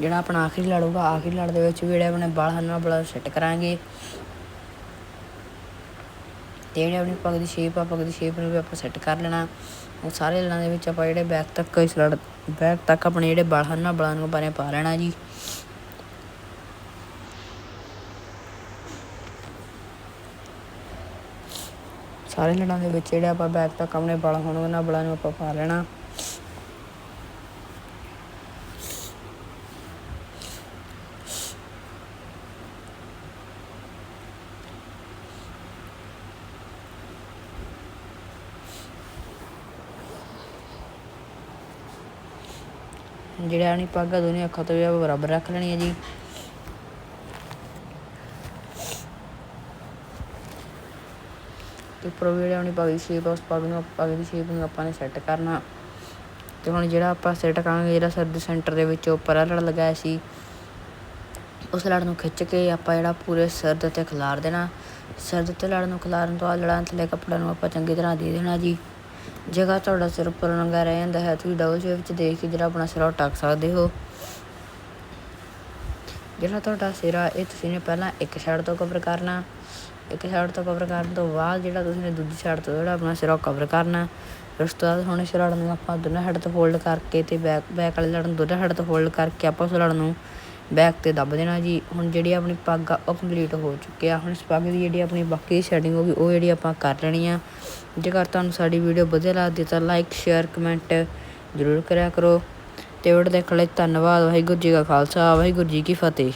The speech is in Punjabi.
ਜਿਹੜਾ ਆਪਣਾ ਆਖਰੀ ਲੜ ਹੋਊਗਾ ਆਖਰੀ ਲੜ ਦੇ ਵਿੱਚ ਵੀ ਜਿਹੜੇ ਆਪਣੇ ਬਾਲ ਹਨ ਬੜਾ ਸੈੱਟ ਕਰਾਂਗੇ। ਤੇ ਜਿਹੜੇ ਆਪਣੀ ਪੱਗ ਦੀ ਸ਼ੇਪ ਆ, ਪੱਗ ਦੀ ਸ਼ੇਪ ਨੂੰ ਵੀ ਆਪਾਂ ਸੈੱਟ ਕਰ ਲੈਣਾ। ਉਹ ਸਾਰੇ ਲੜਾਂ ਦੇ ਵਿੱਚ ਆਪਾਂ ਜਿਹੜੇ ਬੈਕ ਤੱਕ, ਇਸ ਲੜ ਬੈਕ ਤੱਕ ਆਪਣੇ ਜਿਹੜੇ ਬਾਲ ਹਨ ਨਾ ਬਲਾਂ ਨੂੰ ਬਾਰੇ ਪਾ ਲੈਣਾ ਜੀ। ਸਾਰੇ ਲੜਾਂ ਦੇ ਵਿੱਚ ਜਿਹੜੇ ਆਪਾਂ ਬੈਕ ਤੱਕ ਆਪਣੇ ਬਾਲ ਹਨ ਉਹਨਾਂ ਬਾਲਾਂ ਨੂੰ ਆਪਾਂ ਪਾ ਲੈਣਾ। ਜਿਹੜਾ ਆਪਣੀ ਪੱਗ ਆ, ਦੋਨੇ ਅੱਖਾਂ ਤੋਂ ਵੀ ਆਪਾਂ ਬਰਾਬਰ ਰੱਖ ਲੈਣੀ ਹੈ ਜੀ। ਤੇ ਉੱਪਰੋਂ ਵੀ ਜਿਹੜੇ ਆਪਣੀ ਪੱਗ ਦੀ ਸ਼ੇਪ ਆ, ਉਸ ਪੱਗ ਨੂੰ ਪੱਗ ਦੀ ਸ਼ੇਪ ਨੂੰ ਆਪਾਂ ਨੇ ਸੈੱਟ ਕਰਨਾ। ਤੇ ਹੁਣ ਜਿਹੜਾ ਆਪਾਂ ਸੈੱਟ ਕਰਾਂਗੇ, ਜਿਹੜਾ ਸਿਰ ਦੇ ਸੈਂਟਰ ਦੇ ਵਿੱਚ ਉੱਪਰ ਆਹ ਲੜ ਲਗਾਇਆ ਸੀ, ਉਸ ਲੜ ਨੂੰ ਖਿੱਚ ਕੇ ਆਪਾਂ ਜਿਹੜਾ ਪੂਰੇ ਸਿਰ ਦੇ ਉੱਤੇ ਖਿਲਾਰ ਦੇਣਾ। ਸਿਰ ਦੇ ਉੱਤੇ ਲੜ ਨੂੰ ਖਿਲਾਰਨ ਤੋਂ ਬਾਅਦ ਲੜਾਂ ਥੱਲੇ ਕੱਪੜਾ ਨੂੰ ਆਪਾਂ ਚੰਗੀ ਤਰ੍ਹਾਂ ਦੇ ਦੇਣਾ ਜੀ। ਜਗ੍ਹਾ ਤੁਹਾਡਾ ਸਿਰ ਉੱਪਰ ਨੰਗਾ ਰਹਿ ਜਾਂਦਾ ਹੈ, ਤੁਸੀਂ ਡਬਲ ਸ਼ੇਪ ਵਿੱਚ ਦੇਖ ਕੇ ਜਿਹੜਾ ਆਪਣਾ ਸਿਰ ਟੱਕ ਸਕਦੇ ਹੋ। ਜਿਹੜਾ ਤੁਹਾਡਾ ਸਿਰ ਆ ਇਹ ਤੁਸੀਂ ਨੇ ਪਹਿਲਾਂ ਇੱਕ ਸਾਈਡ ਤੋਂ ਕਵਰ ਕਰਨਾ, ਇੱਕ ਸਾਈਡ ਤੋਂ ਕਵਰ ਕਰਨ ਤੋਂ ਬਾਅਦ ਜਿਹੜਾ ਤੁਸੀਂ ਨੇ ਦੂਜੀ ਸਾਈਡ ਤੋਂ ਜਿਹੜਾ ਆਪਣਾ ਸਿਰ ਕਵਰ ਕਰਨਾ। ਫਿਰ ਉਸ ਤੋਂ ਬਾਅਦ ਹੁਣ ਇਸ ਨੂੰ ਆਪਾਂ ਦੋਨਾਂ ਹੈਡ ਤੋਂ ਫੋਲਡ ਕਰਕੇ ਤੇ ਬੈਕ ਬੈਕ ਵਾਲੇ ਲੜਨ ਨੂੰ ਦੋਨਾਂ ਹੈਡ ਤੋਂ ਫੋਲਡ ਕਰਕੇ ਆਪਾਂ ਉਸ ਲੜ ਨੂੰ ਬੈਕ ਤੇ ਦੱਬ ਦੇਣਾ ਜੀ। ਹੁਣ ਜਿਹੜੀ ਆਪਣੀ ਪੱਗ ਆ, ਉਹ ਕੰਪਲੀਟ ਹੋ ਚੁੱਕੀ ਆ। ਹੁਣ ਇਸ ਪੱਗ ਦੀ ਜਿਹੜੀ ਆਪਣੀ ਬਾਕੀ ਸੈਡਿੰਗ ਹੋ ਗਈ, ਉਹ ਜਿਹੜੀ ਆਪਾਂ ਕਰ ਲੈਣੀ ਆ। ਜੇਕਰ ਤੁਹਾਨੂੰ ਸਾਡੀ ਵੀਡੀਓ ਵਧੀਆ ਲੱਗਦੀ ਤਾਂ ਲਾਈਕ ਸ਼ੇਅਰ ਕਮੈਂਟ ਜ਼ਰੂਰ ਕਰਿਆ ਕਰੋ। ਤੇ ਵੀਡੀਓ ਦੇਖਣ ਲਈ ਧੰਨਵਾਦ। ਵਾਹਿਗੁਰੂ ਜੀ ਕਾ ਖਾਲਸਾ, ਵਾਹਿਗੁਰੂ ਜੀ ਕੀ ਫਤਿਹ।